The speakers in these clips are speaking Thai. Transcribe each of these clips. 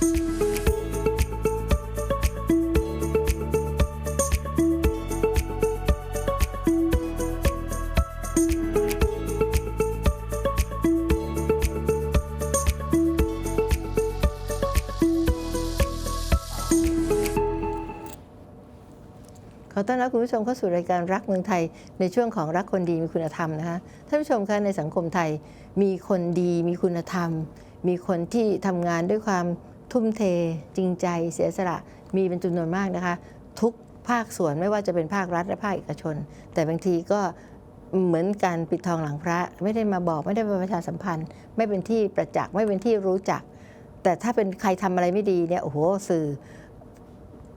ขอต้อนรับคุณผู้ชมเข้าสู่รายการรักเมืองไทยในช่วงของรักคนดีมีคุณธรรมนะคะท่านผู้ชมคะในสังคมไทยมีคนดีมีคุณธรรม มีคนที่ทำงานด้วยความ ทุ่มเทจริงใจเสียสละมีเป็นจำนวนมากนะคะ ทุกภาคส่วนไม่ว่าจะเป็นภาครัฐและภาคเอกชน แต่บางทีก็เหมือนการปิดทองหลังพระ ไม่ได้มาบอกไม่ได้มาประชาสัมพันธ์ ไม่เป็นที่ประจักษ์ไม่เป็นที่รู้จัก แต่ถ้าเป็นใครทำอะไรไม่ดีเนี่ยโอ้โหสื่อ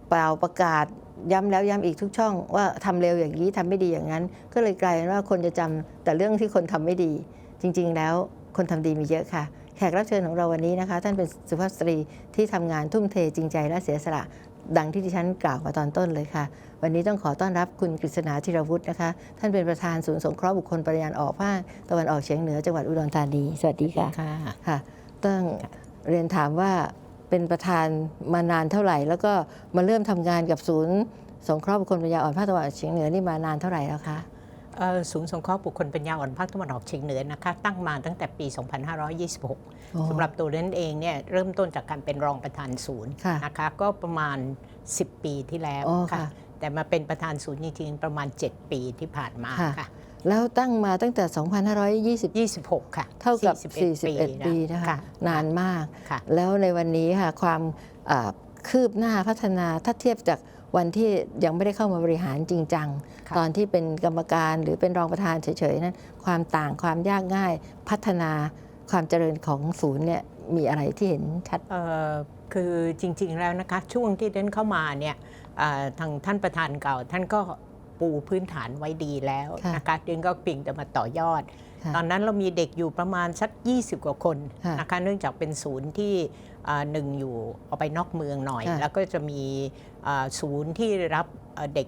เปล่าประกาศย้ำแล้วย้ำอีกทุกช่อง ว่าทำเร็วอย่างนี้ทำไม่ดีอย่างนั้น ก็เลยกลายเป็นว่าคนจะจำแต่เรื่องที่คนทำไม่ดี จริง ๆ แล้วคนทำดีมีเยอะค่ะ แขกรับเชิญของเราวันนี้นะคะ ท่านเป็นสุภาพสตรีที่ทำงานทุ่มเทจริงใจและเสียสละ ดังที่ดิฉันกล่าวมาตอนต้นเลยค่ะ วันนี้ต้องขอต้อนรับคุณกฤษณาธีรวุฒินะคะ ท่านเป็นประธานศูนย์สงเคราะห์บุคคลปริญญาณออกภาคตะวันออกเฉียงเหนือจังหวัดอุดรธานี สวัสดีค่ะค่ะค่ะต้องเรียนถามว่าเป็นประธานมานานเท่าไหร่ แล้วก็มาเริ่มทำงานกับศูนย์สงเคราะห์บุคคลปัญญาอ่อนภาคตะวันออกเฉียงเหนือนี่มานานเท่าไหร่แล้วคะเอ่อ ศูนย์สงเคราะห์บุคคลปัญญาอ่อนภาคตะวันออกเฉียงเหนือนะคะตั้งมาตั้งแต่ปี 2526สำหรับตัวนั้นเองเนี่ยเริ่มต้นจากการเป็นรองประธานศูนย์ค่ะนะคะก็ประมาณ 10 ปีที่แล้วอ๋อค่ะค่ะแต่มาเป็นประธานศูนย์จริงๆประมาณ 7 ปีที่ผ่านมาค่ะค่ะแล้วตั้งมาตั้งแต่ 2520 26 ค่ะ เท่ากับ 41 41ปีนะคะค่ะนานมากค่ะแล้วในวันนี้ค่ะความอ่าคืบหน้าพัฒนาถ้าเทียบจาก วันที่ยังไม่ได้เข้ามาบริหารจริงจังค่ะตอนที่เป็นกรรมการหรือเป็นรองประธานเฉยๆนั้นความต่างความยากง่ายพัฒนาความเจริญของศูนย์เนี่ยมีอะไรที่เห็นชัดเอ่อคือจริง ๆ แล้วนะคะ ช่วงที่เดินเข้ามาเนี่ยเอ่อทางท่านประธานเก่า ท่านก็ปูพื้นฐานไว้ดีแล้วค่ะนะคะเดินก็เพียงแต่มาต่อยอดค่ะตอนนั้นเรามีเด็กอยู่ประมาณสัก 20 กว่าคนค่ะนะคะเนื่องจากเป็นศูนย์ที่เอ่อหนึ่งอยู่เอาไปนอกเมืองหน่อยค่ะแล้วก็จะมีเอ่อ ศูนย์ที่รับเอ่อเด็ก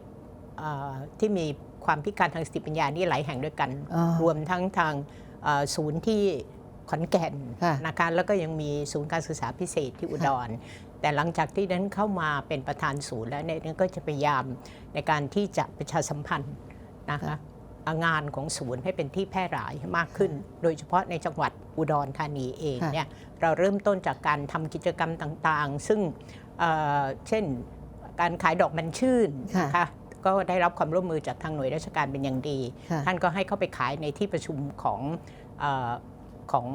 เอ่อที่มีความพิการทางสติปัญญานี่หลายแห่งด้วยกันอ๋อรวมทั้งทางเอ่อศูนย์ที่ขอนแก่นค่ะนะคะแล้วก็ยังมีศูนย์การศึกษาพิเศษที่อุดร แต่หลังจากที่นั้นเข้ามาเป็นประธานศูนย์แล้วเนี่ยนั้นก็จะพยายามในการที่จะประชาสัมพันธ์นะคะงานของศูนย์ให้เป็นที่แพร่หลายมากขึ้น โดยเฉพาะในจังหวัดอุดรธานีเองค่ะเนี่ยเราเริ่มต้นจากการทำกิจกรรมต่างๆ ซึ่งเอ่อเช่น การขายดอกมันชื่นค่ะนะคะก็ได้รับความร่วมมือจากทางหน่วยราชการเป็นอย่างดีค่ะท่านก็ให้เข้าไปขายในที่ประชุมของเออของ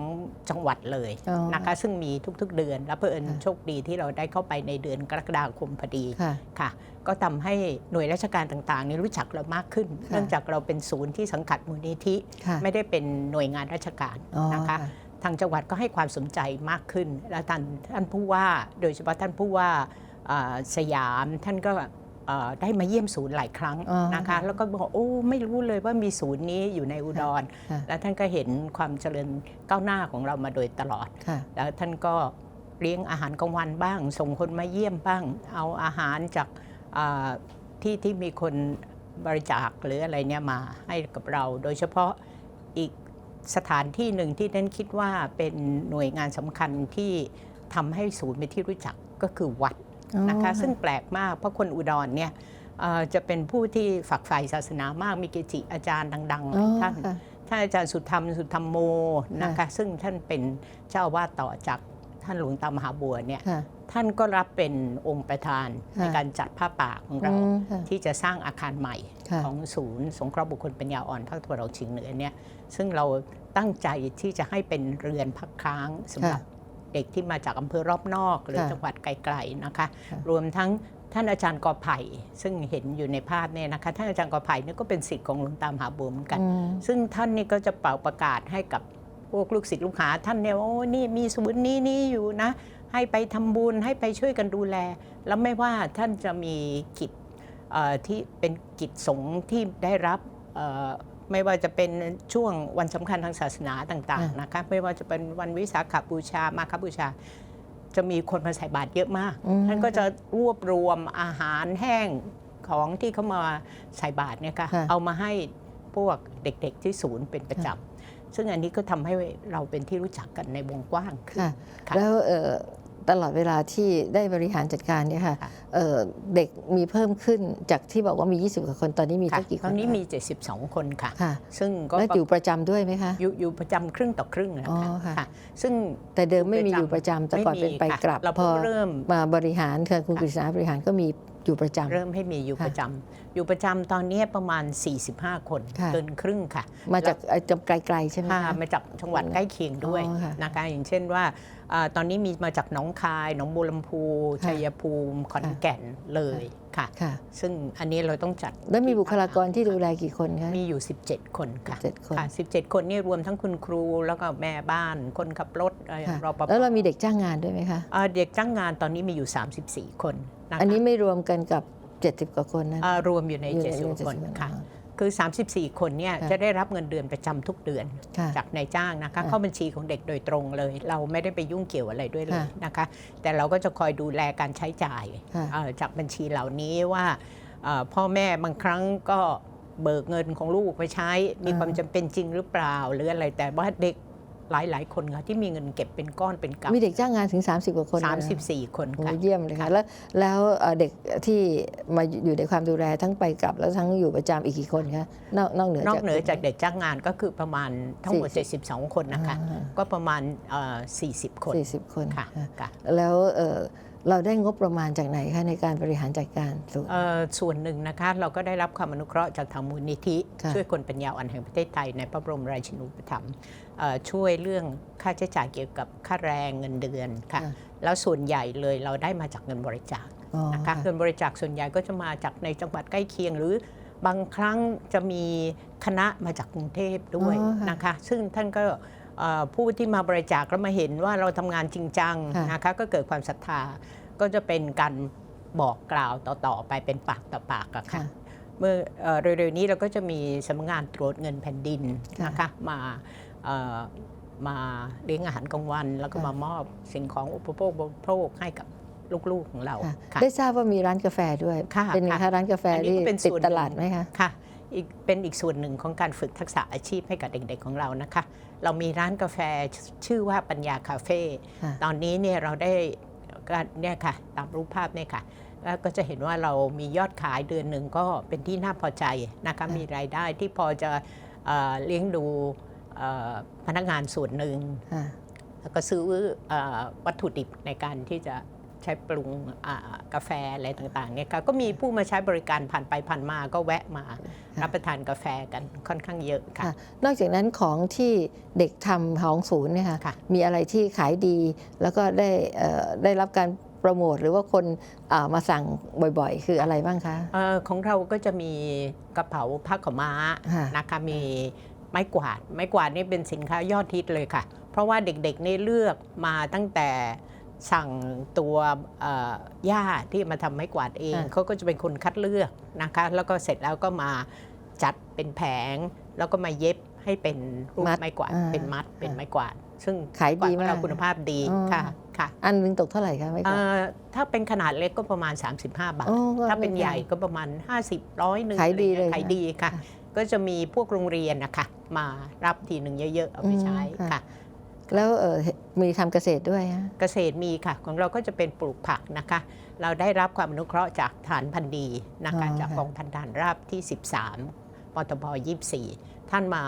จังหวัดเลยอ๋อนะคะซึ่งมีทุกๆเดือน และเพื่อนค่ะโชคดีที่เราได้เข้าไปในเดือนกรกฎาคมพอดีค่ะค่ะก็ทำให้หน่วยราชการต่างๆนี่รู้จักเรามากขึ้นค่ะเนื่องจากเราเป็นศูนย์ที่สังกัดมูลนิธิค่ะไม่ได้เป็นหน่วยงานราชการอ๋อนะคะ ทางจังหวัดก็ให้ความสนใจมากขึ้น และท่านท่านผู้ว่า โดยเฉพาะท่านผู้ว่าเอ่อ สยามท่านก็เอ่อได้มาเยี่ยมศูนย์หลายครั้งอ๋อนะคะ แล้วก็บอกโอ้ไม่รู้เลยว่ามีศูนย์นี้อยู่ในอุดรค่ะและท่านก็เห็นความเจริญก้าวหน้าของเรามาโดยตลอดค่ะแล้วท่านก็เลี้ยงอาหารกลางวันบ้าง ส่งคนมาเยี่ยมบ้าง เอาอาหารจากอ่าที่ที่มีคนบริจาคหรืออะไรเนี่ยมาให้กับเรา โดยเฉพาะอีกสถานที่หนึ่งที่ท่านคิดว่าเป็นหน่วยงานสำคัญที่ทำให้ศูนย์เป็นที่รู้จักก็คือวัด นะคะอ๋อซึ่งแปลกมากเพราะคนอุดรเนี่ยเอ่อจะเป็นผู้ที่ฝักใฝ่ศาสนามากมีเกจิอาจารย์ดังๆหอ๋ลาอยท่านค่ะท่านอาจารย์สุธรรมสุธรรมโมนะคะซึ่งท่านเป็นเจ้าอาวาสต่อจากท่านหลวงตามหาบัวเนี่ยค่ะท่านก็รับเป็นองค์ประธานค่ะในการจัดผ้าป่าของเราอืมค่ะที่จะสร้างอาคารใหม่ค่ะของศูนย์สงเคราะห์บุคคลปัญญาอ่อนภาคตะวันออกเฉียงเหนือเนี่ยซึ่งเราตั้งใจที่จะให้เป็นเรือนพักค้างสำหรับ เด็กที่มาจากอำเภอรอบนอก หรือค่ะจังหวัดไกลๆนะคะค่ะรวมทั้งท่านอาจารย์กอไผ่ซึ่งเห็นอยู่ในภาพเนี่ยนะคะท่านอาจารย์กอไผ่เนี่ยก็เป็นศิษย์ของหลวงตามหาบัวเหมือนกันอืมซึ่งท่านนี่ก็จะเป่าประกาศให้กับพวกลูกศิษย์ลูกหาท่านเนี่ยโอ้นี่มีศูนย์นี้นี่อยู่นะ ให้ไปทำบุญให้ไปช่วยกันดูแล แล้วไม่ว่าท่านจะมีกิจเอ่อที่เป็นกิจสงฆ์ที่ได้รับเอ่อ ไม่ว่าจะเป็นช่วงวันสำคัญทางศาสนาต่างอะๆนะคะไม่ว่าจะเป็นวันวิสาขบูชามาคบูชา จะมีคนมาใส่บาตรเยอะมากอืมท่านก็จะรวบรวมอาหารแห้งของที่เขามาใส่บาตรเนี่ยค่ะค่ะเอามาให้พวกเด็กๆที่ศูนย์เป็นประจำซึ่งอันนี้ก็ทำให้เราเป็นที่รู้จักกันในวงกว้างขึ้นค่ะค่ะแล้วเอ่อ ตลอดเวลาที่ได้บริหารจัดการเนี่ยค่ะค่ะเอ่อเด็กมีเพิ่มขึ้นจากที่บอกว่ามี 20กว่าคนตอนนี้มีค่ะสักกี่คตอนนนี้มี 72 คนค่ะค่ะซึ่งก็แล้วอยู่ประจำด้วยไหมคะอยู่อยู่ประจำครึ่งต่อครึ่งนะอ๋อคะค่ะค่ะซึ่งแต่เดิมไม่มีอยู่ประจำแต่ก่อนไม่เป็นมีไปค่ะกลับเราพอเพิ่งเริ่มมาบริหารค่ะคุณค่ะกฤษณาบริหารก็มีอยู่ประจำเริ่มให้มีอยู่ค่ะประจำอยู่ประจำตอนนี้ประมาณ 45 คนค่ะเกินครึ่งค่ะ มาจากเอ่อจำไกลๆใช่ไหมค่ะคะมาจากจังหวัดใกล้เคียงด้วยอ๋อค่ะนะคะอย่างเช่นว่าอ่า ตอนนี้มีมาจากหนองคาย หนองบัวลำพูค่ะชัยภูมิ ขอนแก่นเลยค่ะ ค่ะ ซึ่งอันนี้เราต้องจัดแล้วมีบุคลากรที่ดูแลกี่คนคะ มีอยู่ 17 คนค่ะ17คนค่ะ17 คนนี่รวมทั้งคุณครูแล้วก็แม่บ้านคนขับรถเอ่อค่ะรปภแล้วเรามีเด็กจ้างงานด้วยไหมคะอ่าเด็กจ้างงานตอนนี้มีอยู่ 34 คนนะคะอันนี้ไม่รวมกันกับ 70 กว่าคนนะอ่ารวมอยู่ในอยู่ใน70คน70ค่ะ คือ 34 คนเนี่ยค่ะจะได้รับเงินเดือนประจำทุกเดือนค่ะจากนายจ้างนะคะค่ะเข้าบัญชีของเด็กโดยตรงเลย เราไม่ได้ไปยุ่งเกี่ยวอะไรด้วยเลยค่ะนะคะ แต่เราก็จะคอยดูแลการใช้จ่ายค่ะเอ่อจากบัญชีเหล่านี้ว่าเอ่อพ่อแม่บางครั้งก็เบิกเงินของลูกไปใช้มีอ่าความจำเป็นจริงหรือเปล่า หรืออะไรแต่ว่าเด็ก หลายๆคนค่ะที่มีเงินเก็บเป็นก้อนเป็นกำมีเด็กจ้างงานถึง 30 กว่าคนเลยสามนะสิบสี่คนโอ้ค่ะเยี่ยมเลยค่ะแล้วแล้วเอ่อเด็กที่มาอยู่ในความดูแลทั้งไปกลับแล้วทั้งอยู่ประจำอีกกี่คนคะนอกนอกเหนือนอกจากเหนือจากเด็กจ้างงานก็คือประมาณทั้งหมด 72 คนนะคะอ่าก็ประมาณเอ่อ40 คนสี่สิบคนค่ะค่ะค่ะแล้ว เอ่อเราได้งบประมาณจากไหนคะในการบริหารจัดการศูนย์เอ่อส่วนหนึ่งนะคะเราก็ได้รับความอนุเคราะห์จากทางมูลนิธิค่ะช่วยคนปัญญาอ่อนแห่งประเทศไทยในพระบรมราชินูปถัมภ์เอ่อช่วยเรื่องค่าใช้จ่ายเกี่ยวกับค่าแรงเงินเดือนค่ะค่ะแล้วส่วนใหญ่เลยเราได้มาจากเงินบริจาคอ๋อนะคะค่ะเงินบริจาคส่วนใหญ่ก็จะมาจากในจังหวัดใกล้เคียงหรือบางครั้งจะมีคณะมาจากกรุงเทพด้วยอ๋อค่ะนะคะ ซึ่งท่านก็เอ่อ ผู้ที่มาบริจาคแล้วมาเห็นว่าเราทำงานจริงจังค่ะนะคะก็เกิดความศรัทธาก็จะเป็นการบอกกล่าวต่อๆไปเป็นปากต่อปากอะค่ะค่ะเมื่อเอ่อเร็วๆนี้เราก็จะมีสำนักงานตรวจเงินแผ่นดินค่ะนะคะมาเอ่อมาเลี้ยงอาหารกลางวัน แล้วก็ค่ะมามอบสิ่งของอุปโภคบริโภคให้กับลูกๆของเราค่ะค่ะได้ทราบว่ามีร้านกาแฟด้วยค่ะเป็นไงค่ะคะร้านกาแฟอันนี้ที่ก็เป็นติดส่วนตลาดไหมคะค่ะ อีกเป็นอีกส่วนหนึ่งของการฝึกทักษะอาชีพให้กับเด็กๆของเรานะคะ เรามีร้านกาแฟชื่อว่าปัญญาคาเฟ่ค่ะตอนนี้เนี่ยเราได้ก็เนี่ยค่ะตามรูปภาพเนี่ยค่ะแล้วก็จะเห็นว่าเรามียอดขายเดือนหนึ่งก็เป็นที่น่าพอใจนะคะค่ะมีรายได้ที่พอจะเอ่อเลี้ยงดูเอ่อพนักงานส่วนหนึ่งค่ะแล้วก็ซื้อเออวัตถุดิบในการที่จะ ใช้ปรุงอ่ากาแฟอะไรต่างๆเนี่ยค่ะก็มีผู้มาใช้บริการผ่านไปผ่านมาก็แวะมารับประทานกาแฟกันค่อนข้างเยอะค่ะค่ะนอกจากนั้นของที่เด็กทำของศูนย์เนี่ยค่ะค่ะมีอะไรที่ขายดีแล้วก็ได้เอ่อได้รับการโปรโมทหรือว่าคนอ่ามาสั่งบ่อยๆ คืออะไรบ้างคะเออของเราก็จะมีกระเป๋าผ้าขาวม้าค่ะนะคะมีไม้กวาด ไม้กวาดนี่เป็นสินค้ายอดฮิตเลยค่ะ เพราะว่าเด็กๆนี่เลือกมาตั้งแต่ สั่งตัวเอ่อย่าที่มาทำไม้กวาดเองค่ะเขาก็จะเป็นคนคัดเลือกนะคะ แล้วก็เสร็จแล้วก็มาจัดเป็นแผง แล้วก็มาเย็บให้เป็นรูปมัดไม้กวาดอ่าเป็นมัด เป็นไม้กวาด ซึ่งขายดีไม้กวดของเรามากคุณภาพดีอ๋อค่ะค่ะ อันหนึงตกเท่าไหร่คะไม่กเอ่ว่าอถ้าเป็นขนาดเล็กก็ประมาณ 35 บาทอ๋อก็ถ้าเป็นไม่แพงใหญ่ก็ประมาณ 50ร้อยหนึ่งขายดีอะไรเลยงี้ขายดีค่ะค่ะ ก็จะมีพวกโรงเรียนนะคะ มารับทีหนึ่งเยอะๆเอาไปใช้อืมค่ะค่ะ แล้วเอ่อมีทำเกษตรด้วยฮะเกษตรมีค่ะ ของเราก็จะเป็นปลูกผักนะคะ เราได้รับความอนุเคราะห์จากฐานพันดีนะคะอ๋อจากค่ะกองพันฐานราบที่ 13ปตพ24 ท่านมา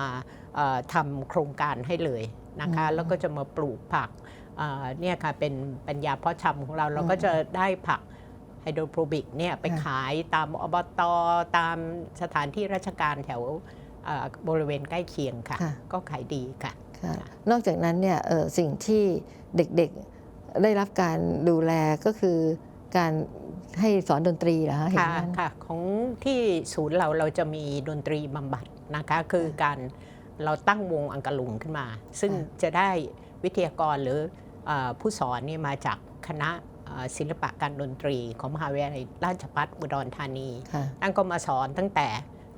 เอ่อทำโครงการให้เลยนะคะ แล้วก็จะมาปลูกผักเอ่อเนี่ยค่ะเป็นปัญญาเพาะชำของเราเราก็จะได้ผักไฮโดรโปรบิกเนี่ยไปขายตามอบตตามสถานที่ราชการแถวเอ่อบริเวณใกล้เคียงค่ะค่ะก็ขายดีค่ะค่ะ นอกจากนั้นเนี่ยเอ่อสิ่งที่เด็กๆได้รับการดูแลก็คือการให้สอนดนตรีเหรอคะเห็นค่ะไหมค่ะของที่ศูนย์เราเราจะมีดนตรีบำบัดนะคะคือการเราตั้งวงอังกะลุงขึ้นมา ซึ่งจะได้วิทยากรหรือเออผู้สอนเนี่ยมาจากคณะเอ่อศิลปะการดนตรีของมหาวิทยาลัยราชภัฏอุดรธานีค่ะท่านก็มาสอนตั้งแต่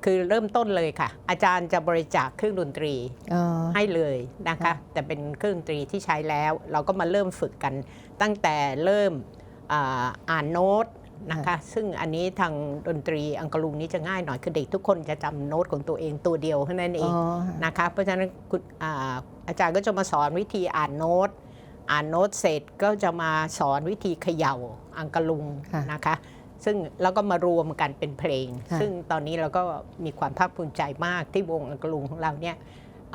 คือเริ่มต้นเลยค่ะ อาจารย์จะบริจาคเครื่องดนตรีอ๋อ ให้เลยนะคะค่ะแต่เป็นเครื่องดนตรีที่ใช้แล้ว เราก็มาเริ่มฝึกกัน ตั้งแต่เริ่มอ่าอ่านโน้ตนะคะ ซึ่งอันนี้ทางดนตรีอังกะลุงนี้จะง่ายหน่อยคือเด็กทุกคนจะจำโน้ตของตัวเองตัวเดียวเท่านั้นเออ๋งอนะคะเพราะฉะนั้นคุณอาอาจารย์ก็จะมาสอนวิธีอ่านโน้ต อ่านโน้ตเสร็จก็จะมาสอนวิธีเขย่าอังกะลุงค่ะ นะคะ ซึ่งแล้วก็มารวมกันเป็นเพลงค่ะซึ่งตอนนี้เราก็มีความภาคภูมิใจมากที่วงอังกะลุงของเราเนี่ย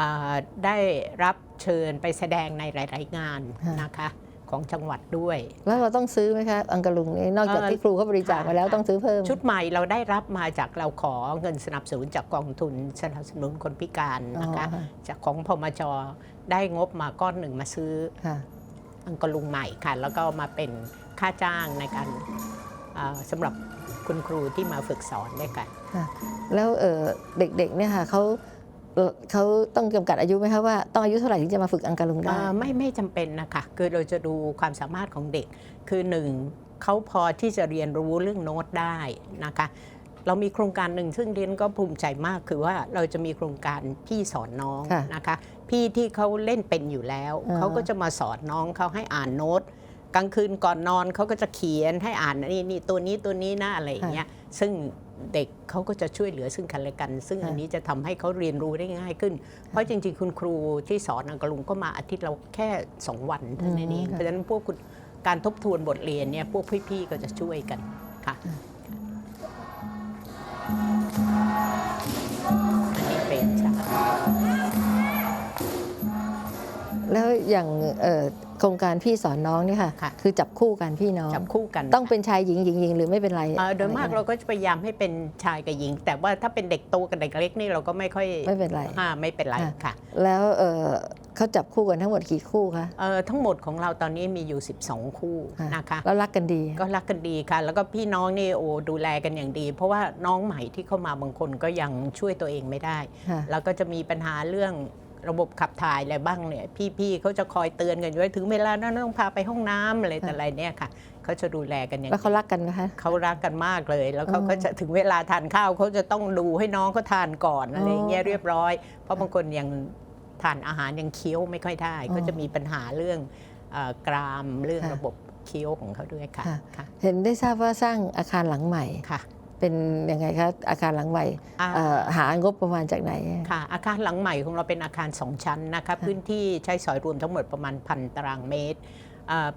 อ่าได้รับเชิญไปแสดงในหลาย ๆ งานนะคะของจังหวัดด้วย แล้วเราต้องซื้อไหมคะอังกะลุงนี่นอกจากเอ่อที่ครูเขาบริจาคมาแล้วค่ะต้องซื้อเพิ่ม ชุดใหม่เราได้รับมาจากเราขอเงินสนับสนุนจากกองทุนสนับสนุนคนพิการอ๋อนะคะค่ะจากของพมจได้งบมาก้อนหนึ่งมาซื้อค่ะอังกะลุงใหม่ค่ะ แล้วก็มาเป็นค่าจ้างในการอ่า สำหรับคุณครูที่มาฝึกสอนด้วยกันค่ะแล้วเอ่อเด็กๆเนี่ยค่ะเขาเอ่อเขาต้องจำกัดอายุไหมคะว่าต้องอายุเท่าไหร่ถึงจะมาฝึกอังกะลุงได้อ่าไม่ไม่จำเป็นนะคะคือเราจะดูความสามารถของเด็ก คือหนึ่งเขาพอที่จะเรียนรู้เรื่องโน้ตได้นะคะ เรามีโครงการหนึ่งซึ่งเรียนก็ภูมิใจมากคือว่าเราจะมีโครงการพี่สอนน้องค่ะนะคะ พี่ที่เขาเล่นเป็นอยู่แล้วอ่าเขาก็จะมาสอนน้องเขาให้อ่านโน้ต กลางคืนก่อนนอนเขาก็จะเขียนให้อ่านนี่นี่ตัวนี้ตัวนี้นะอะไรอย่างเงี้ยซึ่งเด็กเขาก็จะช่วยเหลือซึ่งกันและกัน ซึ่งค่ะอันนี้จะทำให้เขาเรียนรู้ได้ง่ายขึ้น เพราะจริง ๆ คุณครูที่สอนอังกะลุงก็มาอาทิตย์เราแค่ 2 วันเท่านั้นเองอืมค่ะเพราะฉะนั้นพวกคุณการทบทวนบทเรียนเนี่ยพวกพี่ๆก็จะช่วยกันค่ะอันนี้เป็นใช่แล้วอย่างเอ่อ โครงการพี่สอนน้องเนี่ยค่ะค่ะ คือจับคู่กันพี่น้อง จับคู่กันต้องเป็นชายหญิงหญิงหญิงหรือไม่เป็นไรเอ่อโดยมากเราก็จะพยายามให้เป็นชายกับหญิง แต่ว่าถ้าเป็นเด็กโตกับเด็กเล็กนี่เราก็ไม่ค่อยไม่เป็นไรอ่าไม่เป็นไรค่ะค่ะแล้วเอ่อเขาจับคู่กันทั้งหมดกี่คู่คะเอ่อทั้งหมดของเราตอนนี้มีอยู่ 12 คู่ค่ะนะคะแล้วรักกันดี ก็รักกันดีค่ะ แล้วก็พี่น้องนี่โอ้ดูแลกันอย่างดี เพราะว่าน้องใหม่ที่เข้ามาบางคนก็ยังช่วยตัวเองไม่ได้ค่ะแล้วก็จะมีปัญหาเรื่อง ระบบขับถ่ายอะไรบ้างเนี่ย พี่ๆเขาจะคอยเตือนกันอยู่ว่าถึงเวลานั้นต้องพาไปห้องน้ำอะไรแต่อะไรเนี่ยค่ะเขาจะดูแลกันอย่างแล้วดีเขารักกันไหมคะ เขารักกันมากเลย แล้วเขาอ๋อก็จะถึงเวลาทานข้าวเขาจะต้องดูให้น้องเขาทานก่อนอะไรอย่างเงี้ยอ๋อเรียบร้อย เพราะบางคนยังทานอาหารยังเคี้ยวไม่ค่อยได้อ๋อก็จะมีปัญหาเรื่องเอ่อกรามเรื่องค่ะ ระบบเคี้ยวของเขาด้วยค่ะค่ะ ค่ะเห็นได้ทราบว่าสร้างอาคารหลังใหม่ ค่ะ เป็นยังไงคะอาคารหลังใหม่อ่า เอ่อหางบประมาณจากไหน ค่ะอาคารหลังใหม่ของเราเป็นอาคารสองชั้นนะคะพื้นที่ใช้สอยรวมทั้งหมดประมาณพันตารางเมตรอ่า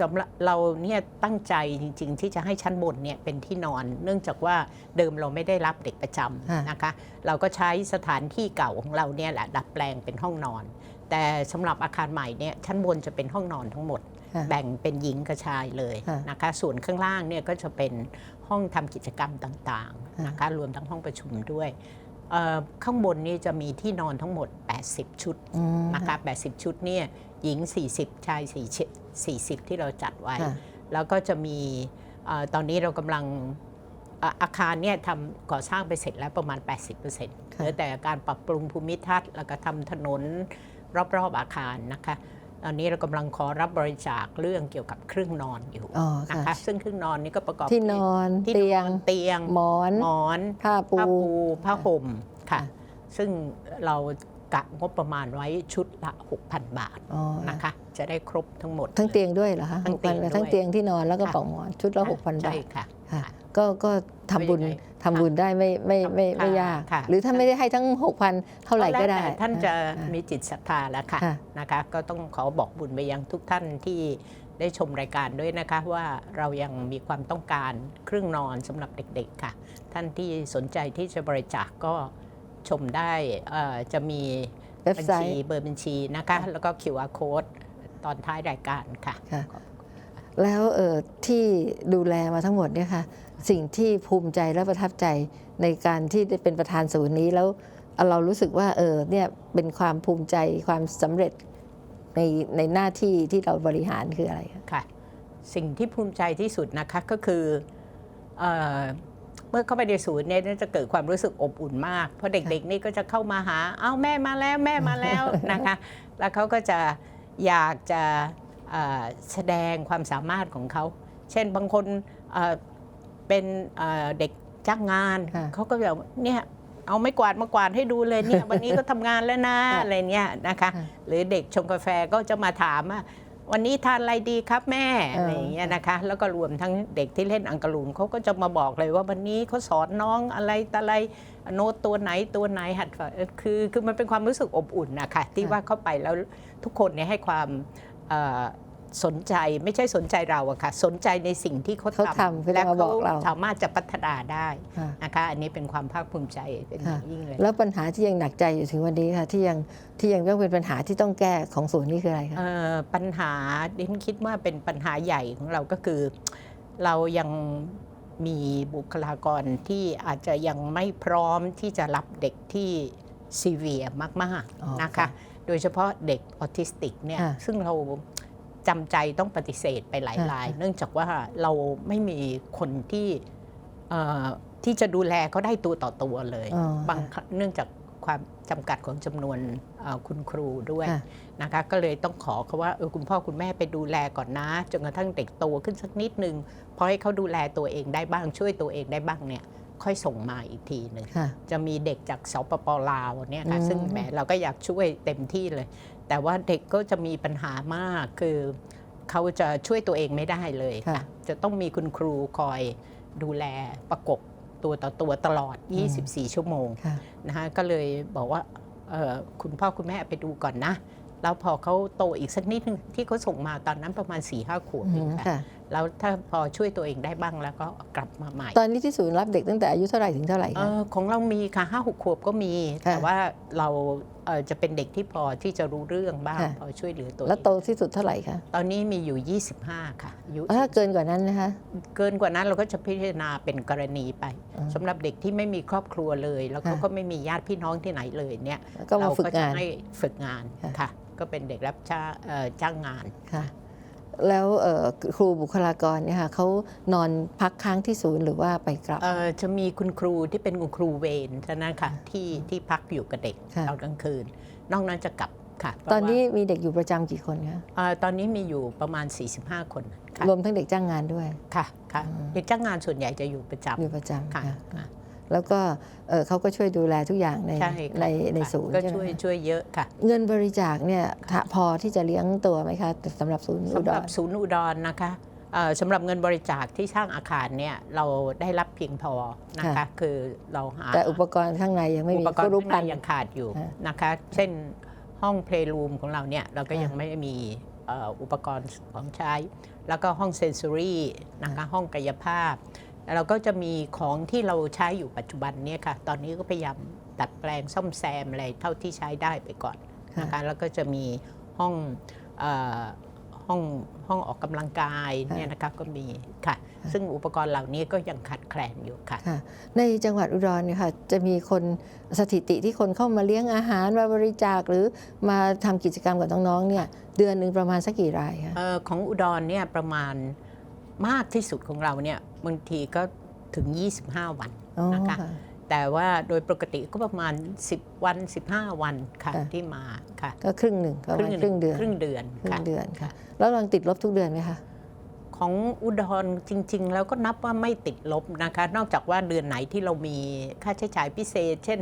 สำหรับเราเนี่ยตั้งใจจริง ๆ ที่จะให้ชั้นบนเนี่ยเป็นที่นอน เนื่องจากว่าเดิมเราไม่ได้รับเด็กประจค่ะำนะคะ เราก็ใช้สถานที่เก่าของเราเนี่ยแหละดัดแปลงเป็นห้องนอน แต่สำหรับอาคารใหม่เนี่ยชั้นบนจะเป็นห้องนอนทั้งหมด ค่ะ แบ่งเป็นหญิงกับชายเลยค่ะ นะคะ ส่วนข้างล่างเนี่ยก็จะเป็น ห้องทำกิจกรรมต่างๆนะคะรวมทั้งห้องประชุมด้วยเอ่อข้างบนนี่จะมีที่นอนทั้งหมด 80 ชุดอืมนะคะ80 ชุดเนี่ยหญิง 40 ชาย4 40ที่เราจัดไว้ค่ะแล้วก็จะมีเออตอนนี้เรากำลังเอ่ออาคารเนี่ยทำก่อสร้างไปเสร็จแล้วประมาณ 80%เหลือแต่การปรับปรุงภูมิทัศน์ แล้วก็ทำถนนรอบๆอาคารนะคะ ตอนนี้เรากำลังขอรับบริจาคเรื่องเกี่ยวกับเครื่องนอนอยู่อ๋อนะค่ะคะซึ่งเครื่องนอนนี้ก็ประกอบที่นอนที่เตียงนอนเตียงหมอนหมอนผ้าปูผ้าปูผ้าห่มค่ะค่ะ ซึ่งเรากะงบประมาณไว้ชุดละ 6,000 บาทอ๋อนะคะ จะได้ครบทั้งหมด ทั้งเตียงด้วยเหรอคะทั้งเตียง6,000ด้วยทั้งเตียงที่นอนแล้วก็ค่ะปลอกหมอนชุดละหกพันบาใช่ทค่ะค่ะก็ก็ทำบุญไม่ได้ทำบุญได้ไม่ไม่ไม่ไม่ค่ะยากค่ะหรือถ้าไม่ได้ให้ทั้ง 6,000 เท่าไหร่ก็ได้แล้วแต่ท่านจะอ่มีจิตศรัทธาแล้วค่ะค่ะนะคะก็ต้องขอบอกบุญไปยังทุกท่านที่ได้ชมรายการด้วยนะคะว่าเรายังมีความต้องการเครื่องนอนสำหรับเด็กๆค่ะ ท่านที่สนใจที่จะบริจาคก็ชมได้เอ่อจะมีเว็บบัญไซชีต์เบอร์บัญชีนะคะค่ะแล้วก็ QR code ตอนท้ายรายการค่ะค่ะแล้วเออที่ดูแลมาทั้งหมดเนี่ยค่ะสิ่งที่ภูมิใจและประทับใจในการที่ได้เป็นประธานศูนย์นี้แล้วเรารู้สึกว่าเออเนี่ยเป็นความภูมิใจความสำเร็จในในหน้าที่ที่เราบริหารคืออะไรคะค่ะ สิ่งที่ภูมิใจที่สุดนะคะก็คือเอ่อเมื่อเข้าไปในศูนย์เนี่ยจะเกิดความรู้สึกอบอุ่นมาก เพราะเด็กๆนี่ก็จะเข้ามาหา เอ้าแม่มาแล้วแม่มาแล้วนะคะ แล้วเขาก็จะ อยากจะเอ่อแสดงความสามารถของเขา เช่นบางคนเอ่อเป็นเอ่อเด็กจ้างงานค่ะเขาก็แบบเนี่ยเอาไม่กวาดมากวาดให้ดูเลยเนี่ยวันนี้ก็ทำงานแล้วนะค่ะอะไรเนี่ยนะคะค่ะหรือเด็กชงกาแฟก็จะมาถามว่า วันนี้ทานอะไรดีครับแม่เออออะไรอย่างเงี้ยนะคะ แล้วก็รวมทั้งเด็กที่เล่นอังกะลุงเขาก็จะมาบอกเลยว่าวันนี้เขาสอนน้องอะไรต่ออะไรโน้ตตัวไหนตัวไหนหัดฝาคือคือมันเป็นความรู้สึกอบอุ่นนะคะที่ว่าเข้าไปแล้วทุกคนเนี่ยให้ความเอ่อ สนใจไม่ใช่สนใจเราอะค่ะ สนใจในสิ่งที่เขาเขาทำคือและมาบอกเรา สามารถจะพัฒนาได้ค่ะนะคะ อันนี้เป็นความภาคภูมิใจเป็นอย่างยิ่งเลย แล้วปัญหาที่ยังหนักใจอยู่ถึงวันนี้ค่ะ ที่ยังที่ยังต้องเป็นปัญหาที่ต้องแก้ของศูนย์นี่คืออะไรคะ เอ่อปัญหาดิฉันคิดว่าเป็นปัญหาใหญ่ของเราก็คือ เรายังมีบุคลากรที่อาจจะยังไม่พร้อมที่จะรับเด็กที่ซีเวียมาก อ๋อๆ นะคะค่ะโดยเฉพาะเด็กออทิสติกเนี่ยค่ะ ซึ่งเรา จำใจต้องปฏิเสธไปหลายค่ะราย เนื่องจากว่าเราไม่มีคนที่เอ่อที่จะดูแลเขาได้ตัวต่อตัวเลยอ๋อบางครั้งเนื่องจากความจำกัดของจำนวนเอ่อคุณครูด้วยค่ะนะคะก็เลยต้องขอเขาว่าเออคุณพ่อคุณแม่ไปดูแลก่อนนะจนกระทั่งเด็กโตขึ้นสักนิดนึงพอให้เขาดูแลตัวเองได้บ้างช่วยตัวเองได้บ้างเนี่ยค่อยส่งมาอีกทีหนึ่งค่ะจะมีเด็กจากสปปลาวเนี่ยค่ะอืมซึ่งแหมเราก็อยากช่วยเต็มที่เลย แต่ว่าเด็กก็จะมีปัญหามากคือเขาจะช่วยตัวเองไม่ได้เลยค่ะ จะต้องมีคุณครูคอยดูแลประกบตัวต่อตัวตลอด 24 ชั่วโมงค่ะนะคะก็เลยบอกว่าเอ่อคุณพ่อคุณแม่ไปดูก่อนนะ แล้วพอเขาโตอีกสักนิดนึงที่เขาส่งมาตอนนั้นประมาณ4ี่ห้าขวบอืเองมค่ะค่ะ แล้วถ้าพอช่วยตัวเองได้บ้างแล้วก็กลับมาใหม่ ตอนนี้ที่ศูนย์รับเด็กตั้งแต่อายุเท่าไหร่ถึงเท่าไหร่เอคะ อของเรามีค่ะห้าหกขวบก็มีค่ะแต่ว่าเราเอ่อจะเป็นเด็กที่พอที่จะรู้เรื่องบ้าง ค่ะ พอช่วยเหลือตัวเอแล้วงโตที่สุดเท่าไหร่คะตอนนี้มีอยู่ 25 ค่ะอายุถ้าเกินกว่านั้นนะคะ เกินกว่านั้นเราก็จะพิจารณาเป็นกรณีไปอ๋อสำหรับเด็กที่ไม่มีครอบครัวเลย แล้วเขาค่ะ ก็ไม่มีญาติพี่น้องที่ไหนเลยเนี่ยก็มาฝึกงานเรจะให้ฝึกงานค่ะ ค่ะ ก็เป็นเด็กรับจ้างเอ่อจ้างงาน ค่ะ แล้วเอ่อครูบุคลากรเนี่ยค่ะเขานอนพักค้างที่ศูนย์หรือว่าไปกลับเอ่อจะมีคุณครูที่เป็นคุณครูเวรเท่านั้นค่ะที่ที่พักอยู่กับเด็กค่ะตอนกลางคืน นอกนั้นจะกลับค่ะเพราะตอนนี้ว่ามีเด็กอยู่ประจำกี่คนคะเอ่อตอนนี้มีอยู่ประมาณ 45 คนค่ะรวมทั้งเด็กจ้างงานด้วยค่ะค่ะอืมเด็กจ้างงานส่วนใหญ่จะอยู่ประจอยู่ประจำำค่ะค่ะค่ะ แล้วก็เอ่อเขาก็ช่วยดูแลทุกอย่างในใช่ค่ะในในค่ะศูนย์ก็ใช่ไหมช่วยคะช่วยเยอะค่ะ เงินบริจาคเนี่ยถ้าพอที่จะเลี้ยงตัวไหมคะสำหรับศูนย์อุสำดหรับรศูนย์อุดรนะคะเอ่อสำหรับเงินบริจาคที่สร้างอาคารเนี่ยเราได้รับเพียงพอนะคะค่ะคือเราหาแต่อุปกรณ์ข้างในยังไม่อุมีปกรณ์รูปข้างพัในนยังขาดอยู่ค่ะนะคะ เช่นห้องเพลย์รูมของเราเนี่ยเราก็ค่ะยังไม่มีเอ่ออุปกรณ์ของใช้ แล้วก็ห้องเซนซอรี่นะคะห้องกายภาพแล้ว เราก็จะมีของที่เราใช้อยู่ปัจจุบันเนี่ยค่ะ ตอนนี้ก็พยายามดัดแปลงซ่อมแซมอะไรเท่าที่ใช้ได้ไปก่อนค่ะนะคะแล้วก็จะมีห้องเอ่อห้องห้องออกกำลังกายค่ะเนี่ยนะคะก็มีค่ะ ซึ่งอุปกรณ์เหล่านี้ก็ยังขาดแคลนอยู่ค่ะค่ะ ในจังหวัดอุดรเนี่ยค่ะจะมีคนสถิติที่คนเข้ามาเลี้ยงอาหารมาบริจาคหรือมาทำกิจกรรมกับน้องๆเนี่ยเดือนหนึ่งประมาณสักกี่รายคะเออของอุดรเนี่ยประมาณมากที่สุดของเราเนี่ย บางทีก็ถึง 25 วันอ๋อนะคะค่ะแต่ว่าโดยปกติก็ประมาณ 10 วัน 15 วันค่ะค่ะที่มาค่ะก็ครึ่งหนึ่งประมาณครึ่งเดือนครึ่งเดือนครึ่ค่ะงเดือนค่ะ แล้วลังติดลบทุกเดือนไหมคะของอุดรจริง ๆ แล้วก็นับว่าไม่ติดลบนะคะ นอกจากว่าเดือนไหนที่เรามีค่าใช้จ่ายพิเศษ เช่น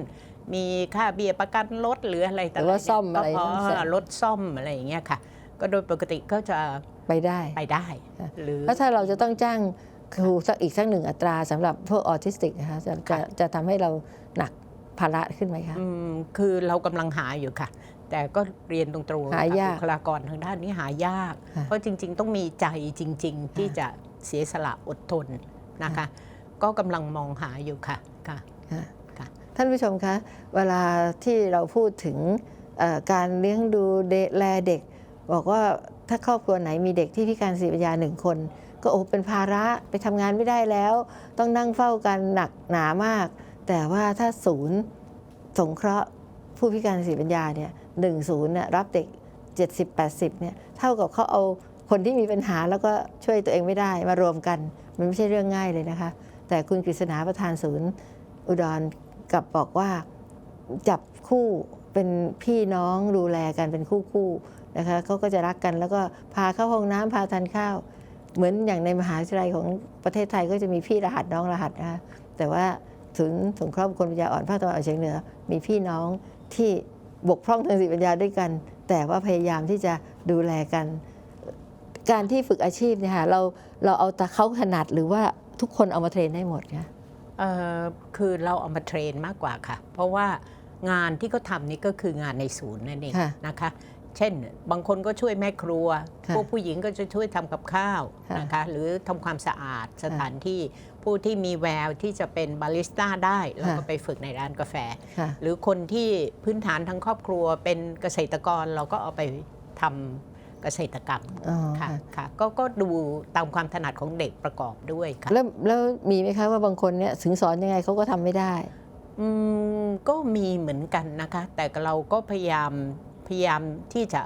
มีค่าเบี้ยประกันรถหรืออะไรหรือว่าซ่อมอะไรก็พซ่อมแซมรถซ่อมอะไรอย่างเงี้ยค่ะ ก็โดยปกติก็จะไปได้ไปได้ค่ะหรือแล้วถ้าเราจะต้องจ้าง ครูสักอีกสักหนึ่งอัตราสำหรับพวกออทิสติกนะคะจะจะค่ะจะทำให้เราหนักภาระขึ้นไหมคะ อืมคือเรากำลังหาอยู่ค่ะ แต่ก็เรียนตรงๆหายากบุคลากรทางด้านนี้หายาก ค่ะเพราะจริง ๆ ต้องมีใจจริง ๆ ที่จะเสียสละอดทนนะคะก็กำลังมองหาอยู่ค่ะค่ะ ค่ะค่ะ ท่านผู้ชมคะเวลาที่เราพูดถึงเอ่อการเลี้ยงดูเดแลเด็ก บอกว่าถ้าครอบครัวไหนมีเด็กที่พิการสติปัญญาหนึ่งคน ก็โอ้เป็นภาระไปทำงานไม่ได้แล้ว ต้องนั่งเฝ้ากันหนักหนามาก แต่ว่าถ้าศูนย์สงเคราะห์ผู้พิการสติปัญญาเนี่ยหนึ่งศูนย์เนี่ยรับเด็ก 70-80เนี่ยเท่ากับเขาเอาคนที่มีปัญหาแล้วก็ช่วยตัวเองไม่ได้มารวมกัน มันไม่ใช่เรื่องง่ายเลยนะคะ แต่คุณกฤษณาประธานศูนย์อุดรกลับบอกว่าจับคู่เป็นพี่น้องดูแลกันเป็นคู่คู่นะคะเขาก็จะรักกันแล้วก็พาเข้าห้องน้ำพาทานข้าว เหมือนอย่างในมหาวิทยาลัยของประเทศไทยก็จะมีพี่รหัสน้องรหัสนะคะแต่ว่าถึงสงเคราะห์บุคคลปัญญาอ่อนภาคตะวันออกเฉียงเหนือ มีพี่น้องที่บกพร่องทางสติปัญญาด้วยกัน แต่ว่าพยายามที่จะดูแลกัน การที่ฝึกอาชีพเนี่ยค่ะเราเราเอาแต่เขาถนัดหรือว่าทุกคนเอามาเทรนได้หมดคะเอ่อคือเราเอามาเทรนมากกว่าค่ะ เพราะว่างานที่เขาทำนี่ก็คืองานในศูนย์นั่นเองค่ะนะคะ เเช่น บางคนก็ช่วยแม่ครัวค่ะพวกผู้หญิงก็จะช่วยทำกับข้าวค่ะนะคะหรือทำความสะอาดสถานที่ผู้ที่มีแววที่จะเป็นบาริสต้าได้แล้วก็ค่ะไปฝึกในร้านกาแฟค่ะหรือคนที่พื้นฐานทางครอบครัวเป็นเกษตรกรเราก็เอาไปทำเกษตรกรรมอ๋อค่ะค่ะค่ะก็ก็ดูตามความถนัดของเด็กประกอบด้วยค่ะแล้วแล้วมีไหมคะว่าบางคนเนี่ยถึงสอนยังไงเขาก็ทำไม่ได้อืมก็มีเหมือนกันนะคะ แต่เราก็พยายาม พยายามที่จะ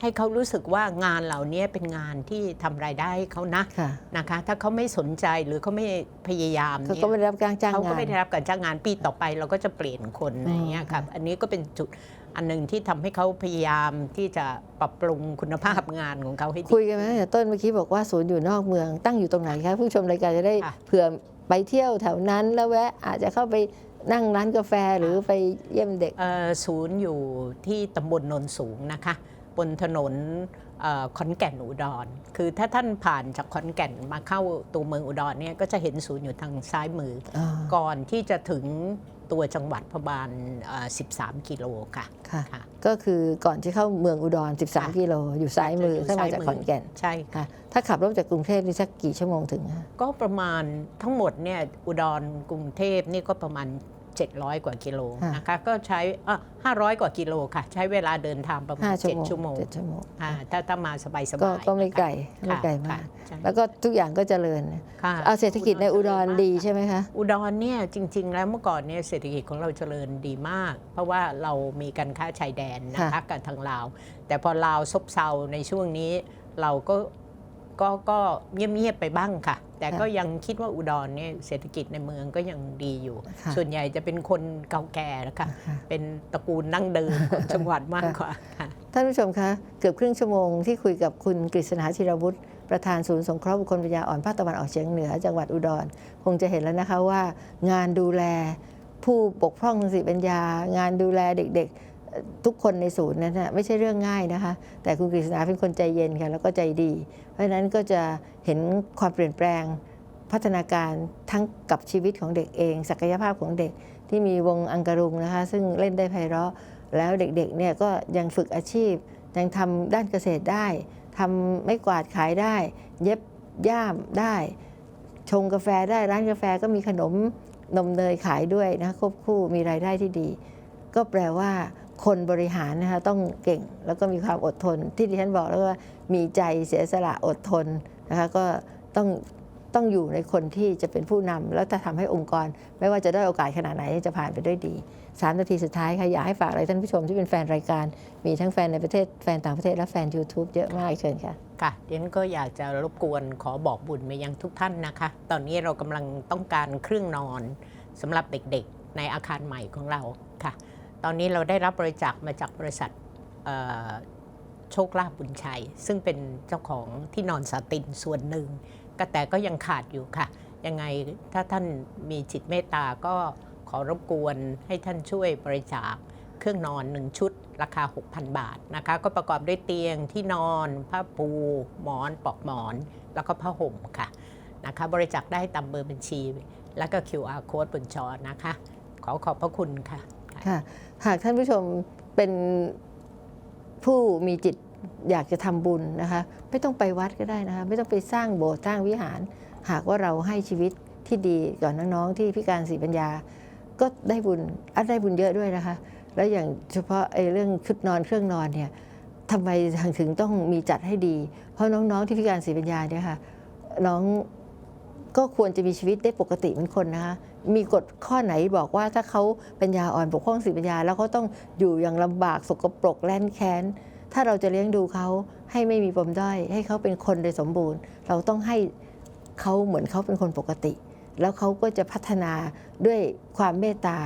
ให้เขารู้สึกว่างานเหล่านี้เป็นงานที่ทำรายได้ให้เขานะค่ะนะคะ ถ้าเขาไม่สนใจหรือเขาไม่พยายามเขาเนี่ก็ยไม่ได้รับการจ้างเขาก็งานไม่ได้รับการจ้างงานปีต่อไปเราก็จะเปลี่ยนคนอะไรอย่างเงี้ยครับค่ะอันนี้ก็เป็นจุดอันหนึ่งที่ทำให้เขาพยายามที่จะปรับปรุงคุณภาพงานของเขาให้ดีคุยกันไหมตั้งแต่ต้นเมื่อกี้บอกว่าศูนย์อยู่นอกเมืองตั้งอยู่ตรงไหนคะผู้ชมรายการจะได้ค่ะเผื่อไปเที่ยวแถวนั้นแล้วแวะอาจจะเข้าไป นั่งร้านกาแฟหรือไปเยี่ยมเด็กเอ่อศูนย์อยู่ที่ตำบลโนนสูงนะคะ บนถนนเอ่อขอนแก่นอุดร คือถ้าท่านผ่านจากขอนแก่นมาเข้าตัวเมืองอุดรเนี่ยก็จะเห็นศูนย์อยู่ทางซ้ายมืออ๋อก่อนที่จะถึง ตัวจังหวัดประมาณเอ่อ13 กิโลค่ะค่ะค่ะ ก็คือก่อนที่เข้าเมืองอุดร 13 กิโล อยู่ซ้ายมืออยู่ถ้ามาซ้ายจากมือขอนแก่นใช่ค่ะค่ะ ถ้าขับรถจากกรุงเทพนี่สักกี่ชั่วโมงถึงคะก็ประมาณทั้งหมดเนี่ยอุดรกรุงเทพนี่ก็ประมาณ 700 กว่ากิโลนะคะก็ใช้อะ500กว่ากิโลค่ะ ใช้เวลาเดินทางประมาณห้าชั่วโมง7ชั่วโมงเจ็ดชั่วโมงอ่าถ้าถ้ามาสบายๆก็ก็ไม่นะคะไกลไม่ไกลค่ะมากใช่แล้วก็ทุกอย่างก็เจริญค่ะเอาเศรษฐกิจในอุดรดีใช่ไหมคะอุดรเนี่ยจริง ๆ แล้วเมื่อก่อนเนี่ยเศรษฐกิจของเราเจริญดีมาก เพราะว่าเรามีการค้าชายแดนนะคะค่ะกับทางลาว แต่พอลาวซบเซาในช่วงนี้เราก็ ก็ก็เงียบๆไปบ้างค่ะ แต่ก็ยังคิดว่าอุดรเนี่ยเศรษฐกิจในเมืองก็ยังดีอยู่ ค่ะส่วนใหญ่จะเป็นคนเก่าแก่นะคะค่ะ เป็นตระกูลนั่งเดิมของจังหวัดมากกว่าค่ะ ท่านผู้ชมคะ เกือบครึ่งชั่วโมงที่คุยกับคุณกฤษณาธีรวุฒิประธานศูนย์สงเคราะห์บุคคลปัญญาอ่อนภาคตะวันออกเฉียงเหนือจังหวัดอุดร คงจะเห็นแล้วนะคะว่า งานดูแล ผู้บกพร่องทางสติปัญญา งานดูแลเด็กๆเอ่อทุกคนในศูนย์นั้นนะไม่ใช่เรื่องง่ายนะคะ แต่คุณกฤษณาเป็นคนใจเย็นค่ะแล้วก็ใจดีเพ ราะฉะนั้นก็จะเห็นความเปลี่ยนแปลงพัฒนาการทั้งกับชีวิตของเด็กเอง ศักยภาพของเด็กที่มีวงอังการุงนะคะ ซึ่งเล่นได้ไพเราะ แล้วเด็กๆเนี่ยก็ยังฝึกอาชีพ ยังทำด้านเกษตรได้ทำไม่กวาดขายได้ เย็บย่ามได้ ชงกาแฟได้ร้านกาแฟก็มีขนมนมเนยขายด้วยนะควบคู่มีรายได้ที่ดี ก็แปลว่าคนบริหารนะคะต้องเก่งแล้วก็มีความอดทนที่ดิฉันบอกแล้วว่า มีใจเสียสละอดทนนะคะก็ต้องต้องอยู่ในคนที่จะเป็นผู้นำแล้วจะทำให้องค์กร ไม่ว่าจะได้โอกาสขนาดไหนจะผ่านไปด้วยดีสามนาทีสุดท้ายค่ะอยากให้ฝากอะไรท่านผู้ชมที่เป็นแฟนรายการ มีทั้งแฟนในประเทศแฟนต่างประเทศและแฟน YouTube เยอะมากเชิญค่ะ ค่ะเดนก็อยากจะรบกวนขอบอกบุญไปยังทุกท่านนะคะ ตอนนี้เรากำลังต้องการเครื่องนอนสำหรับเด็กๆ ในอาคารใหม่ของเราค่ะ ตอนนี้เราได้รับบริจาคมาจากบริษัท โชคลาภบุญชัย ซึ่งเป็นเจ้าของที่นอนสตินส่วนหนึ่งก็แต่ก็ยังขาดอยู่ค่ะ ยังไงถ้าท่านมีจิตเมตตาก็ขอรบกวนให้ท่านช่วยบริจาคเครื่องนอน1ชุด ราคา 6,000 บาทนะคะ ก็ประกอบด้วยเตียงที่นอน ผ้าปู หมอนปลอกหมอน แล้วก็ผ้าห่มค่ะนะคะบริจาคได้ตามเบอร์บัญชี แล้วก็ QR code บนจอนะคะ ขอขอบพระคุณค่ะ ค่ะ หากท่านผู้ชมเป็น ผู้มีจิตอยากจะทำบุญนะคะไม่ต้องไปวัดก็ได้นะคะไม่ต้องไปสร้างโบสถ์สร้างวิหาร หากว่าเราให้ชีวิตที่ดีก่อนน้องๆที่พิการสีปัญญา ก็ได้บุญอันได้บุญเยอะด้วยนะคะ แล้วอย่างเฉพาะไอ้เรื่องชุดนอนเครื่องนอนเนี่ยทำไมถึงต้องมีจัดให้ดี เพราะน้องๆที่พิการสีปัญญาเนี่ยค่ะน้อง ก็ควรจะมีชีวิตได้ปกติเหมือนคนนะคะมีกฎข้อไหนบอกว่าถ้าเขาปัญญาอ่อนปกป้องสีปัญญา แล้วเขาต้องอยู่อย่างลำบากสกปรกแล้นแค้น ถ้าเราจะเลี้ยงดูเขาให้ไม่มีปมด้อยให้เขาเป็นคนโดยสมบูรณ์ เราต้องให้เขาเหมือนเขาเป็นคนปกติ แล้วเขาก็จะพัฒนาด้วยความเมตตา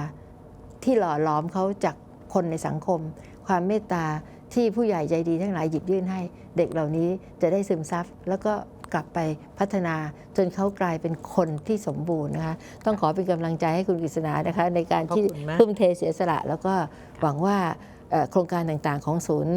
ที่หล่อหลอมเขาจากคนในสังคม ความเมตตาที่ผู้ใหญ่ใจดีทั้งหลายหยิบยื่นให้ เด็กเหล่านี้จะได้ซึมซับแล้วก็ กลับไปพัฒนาจนเขากลายเป็นคนที่สมบูรณ์นะคะต้องขอเป็นกำลังใจให้คุณกฤษณานะคะในการที่ขอบคุณมากทุ่มเทเสียสละ แล้วก็หวังว่าเอ่อโครงการต่างๆ ของศูนย์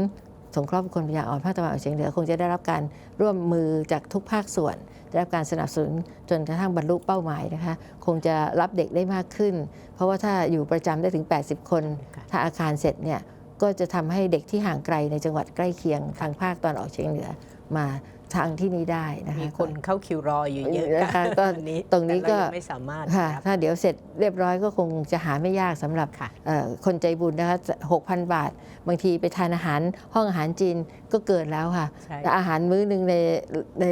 สงเคราะห์บุคคลปัญญาอ่อนภาคตะวันออกเฉียงเหนือคงจะได้รับการร่วมมือจากทุกภาคส่วน ได้รับการสนับสนุนจนกระทั่งบรรลุเป้าหมายนะคะ คงจะรับเด็กได้มากขึ้น เพราะว่าถ้าอยู่ประจำได้ถึง 80 คนค่ะถ้าอาคารเสร็จเนี่ยก็จะทำให้เด็กที่ห่างไกลในจังหวัดใกล้เคียงทางภาคตอนออกเฉียงเหนือมา ทางที่นี้ได้นะคะมีคนเข้าคิวรออยู่เยอะนะคะก็ตอนนี้ตรงนี้ก็แต่เรายังไม่สามารถค่ะรับถ้าเดี๋ยวเสร็จเรียบร้อยก็คงจะหาไม่ยากสำหรับค่ะเอ่อคนใจบุญนะคะ6,000บาท บางทีไปทานอาหารห้องอาหารจีนก็เกินแล้วค่ะใช่แต่อาหารมื้อหนึ่งในใน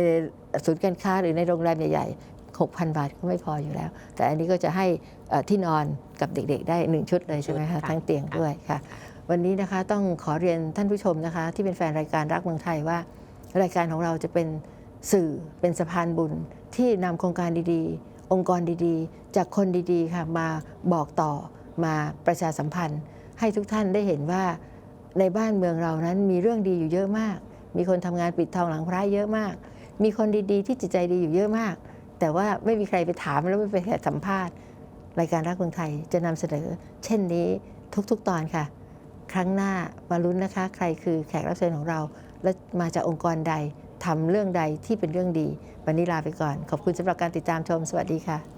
ศูนย์การค้าหรือในโรงแรมใหญ่ๆ6,000บาทก็ไม่พออยู่แล้ว แต่อันนี้ก็จะให้เอ่อที่นอนกับเด็กๆ ได้1ชุดเลยใช่ไหมชุดคะค่ะทั้งเตียงด้วยค่ะ วันนี้นะคะต้องขอเรียนท่านผู้ชมนะคะ ที่เป็นแฟนรายการรักเมืองไทยว่า รายการของเราจะเป็นสื่อเป็นสะพานบุญที่นำโครงการดีๆ องค์กรดีๆ จากคนดีๆค่ะมาบอกต่อมาประชาสัมพันธ์ ให้ทุกท่านได้เห็นว่าในบ้านเมืองเรานั้นมีเรื่องดีอยู่เยอะมาก มีคนทำงานปิดทองหลังพระเยอะมาก มีคนดีๆ ที่จิตใจดีอยู่เยอะมาก แต่ว่าไม่มีใครไปถามแล้วไม่ไปสัมภาษณ์ รายการรักเมืองไทยจะนำเสนอ เช่นนี้ทุกๆตอนค่ะ ครั้งหน้ามาลุ้นนะคะ ใครคือแขกรับเชิญของเรา และมาจากองค์กรใดทำเรื่องใดที่เป็นเรื่องดี วันนี้ลาไปก่อน ขอบคุณสำหรับการติดตามชม สวัสดีค่ะ